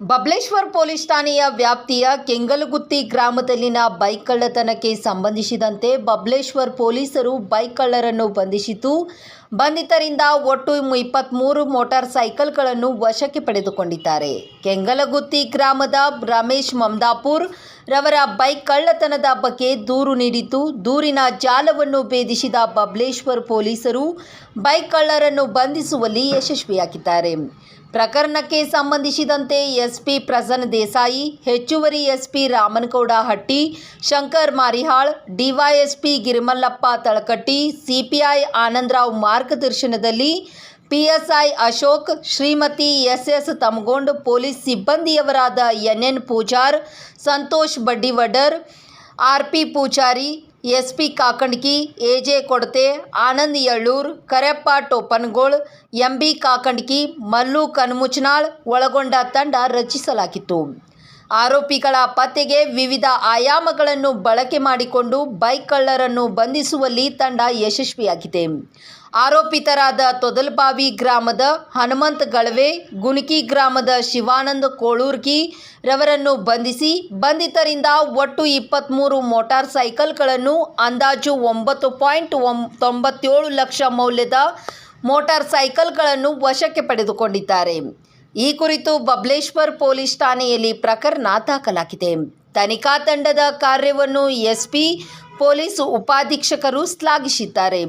Bableshwar police ಠಾಣೆಯ ವ್ಯಾಪ್ತಿಯ ಕೆಂಗಲಗುತ್ತಿ ಗ್ರಾಮದಲ್ಲಿನ bike ಕಳ್ಳತನಕ್ಕೆ ಸಂಬಂಧಿಸಿದಂತೆ ಬಬ್ಲೇಶ್ವರ್ ಪೊಲೀಸರು ಬೈಕ್ ಕಳ್ಳರನ್ನು ಬಂಧಿಸಿತು ಬಂಧಿತರಿಂದ ಒಟ್ಟು ಇಪ್ಪತ್ತ್ಮೂರು ಮೋಟಾರ್ ಸೈಕಲ್ಗಳನ್ನು ವಶಕ್ಕೆ ಪಡೆದುಕೊಂಡಿದ್ದಾರೆ. ಕೆಂಗಲಗುತ್ತಿ ಗ್ರಾಮದ ರಮೇಶ್ ಮಮದಾಪುರ್ ರವರ ಬೈಕ್ ಕಳ್ಳತನದ ಬಗ್ಗೆ ದೂರು ನೀಡಿತು ದೂರಿನ ಜಾಲವನ್ನು ಭೇದಿಸಿದ ಬಬ್ಲೇಶ್ವರ್ ಪೊಲೀಸರು ಬೈಕ್ ಕಳ್ಳರನ್ನು ಬಂಧಿಸುವಲ್ಲಿ ಯಶಸ್ವಿಯಾಗಿದ್ದಾರೆ. ಪ್ರಕರಣಕ್ಕೆ ಸಂಬಂಧಿಸಿದಂತೆ ಎಸ್ಪಿ ಪ್ರಸನ್ನ ದೇಸಾಯಿ, ಹೆಚ್ಚುವರಿ SP Ramanagouda Hatti, Shankar Marihal, DYSP Girimallappa Talakatti, CPI Anandrao ಮಾರ್ಗದರ್ಶನದಲ್ಲಿ PSI Ashok, Shrimati S S Tamagond police ಸಿಬ್ಬಂದಿಯವರಾದ N N Pujar, Santosh Baddiwadar, R P Pujari S P Kakandki A J Kodate Anand Yallur Kareppa Topangol M B Kakandki Mallu Kanmuchnal ಒಳಗೊಂಡ ತಂಡ ರಚಿಸಲಾಗಿತ್ತು ಆರೋಪಿಗಳ ಪತ್ತೆಗೆ ವಿವಿಧ ಆಯಾಮಗಳನ್ನು ಬಳಕೆ ಮಾಡಿಕೊಂಡು bike ಕಳ್ಳರನ್ನು ಬಂಧಿಸುವಲ್ಲಿ ತಂಡ ಯಶಸ್ವಿಯಾಗಿದೆ. ಆರೋಪಿತರಾದ ತೊದಲ್ಬಾವಿ ಗ್ರಾಮದ ಹನುಮಂತ್ ಗಳವೆ, ಗುಣಕಿ ಗ್ರಾಮದ ಶಿವಾನಂದ ಕೋಳೂರ್ಗಿ ರವರನ್ನು ಬಂಧಿಸಿ, ಬಂಧಿತರಿಂದ ಒಟ್ಟು ಇಪ್ಪತ್ತ್ಮೂರು ಮೋಟಾರ್ ಸೈಕಲ್ಗಳನ್ನು ಅಂದಾಜು ಒಂಬತ್ತು ಪಾಯಿಂಟ್ ತೊಂಬತ್ತೇಳು ಲಕ್ಷ ಮೌಲ್ಯದ ಮೋಟಾರ್ ಸೈಕಲ್ಗಳನ್ನು ವಶಕ್ಕೆ ಪಡೆದುಕೊಂಡಿದ್ದಾರೆ. ಈ ಕುರಿತು ಬಬ್ಲೇಶ್ವರ್ ಪೊಲೀಸ್ ಠಾಣೆಯಲ್ಲಿ ಪ್ರಕರಣ ದಾಖಲಾಗಿದೆ. ತನಿಖಾ ತಂಡದ ಕಾರ್ಯವನ್ನು ಎಸ್ಪಿ ಪೊಲೀಸ್ ಉಪಾಧೀಕ್ಷಕರು ಶ್ಲಾಘಿಸಿದ್ದಾರೆ.